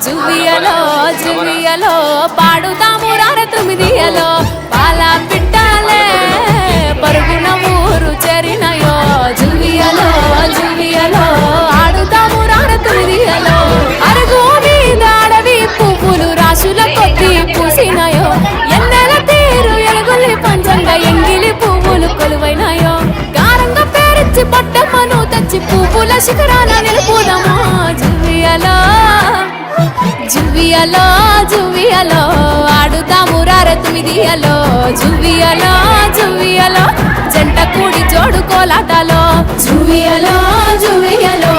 జువియలో జువియలో పాడుతాము రార తుమిదియలో పాల పిట్టాలే పరుగున ఊరు చెరినయో. జువియలో జువియలో ఆడుతాము రార తొమ్మిదియలో. అరుగు మీద అడవి పువ్వులు రాసుల కొద్ది పూసినయో. ఎన్నెల తీరు ఎలుగులి పంచంగా ఎంగిలి పువ్వులు కొలువైనాయో. గారంగా పేరిచ్చి పట్టమ్మను తెచ్చి పువ్వుల శిఖరాల నిలుపుదాము. జువియలో జువియలో ఆడుతాము రార తుమిదియలో జువియలో జువియలో జంట కూడి జోడు కోలాటాలో. జువియలో జువియలో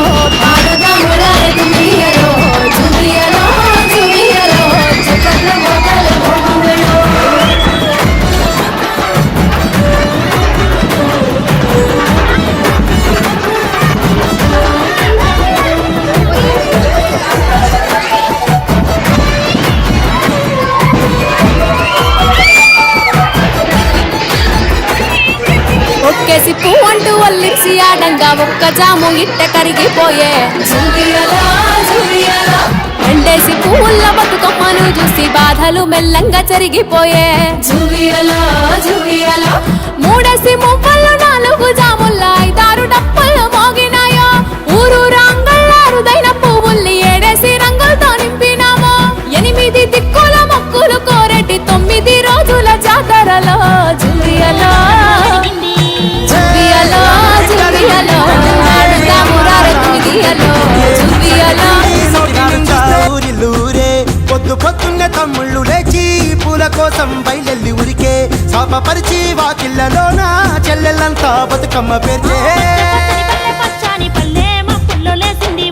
అందంగా ఒక్క జాము ఇట్ట కరిగిపోయే. రెండేసి పువ్వుల బతుకమ్మను చూసి బాధలు మెల్లంగా జరిగిపోయే మూడేసి మువ్వలు నాలుగు జాముల ఐదారు డప్ప పుట్టిన తమ్ముళ్ళు లేచి పూల కోసం బయలెల్లి ఉరికే. శాపపరిచి వాకిళ్ళలోన చెల్లెళ్ళంతా బతుకమ్మ పేర్చే. పచ్చాని పల్లె మా పుల్లో లేసింది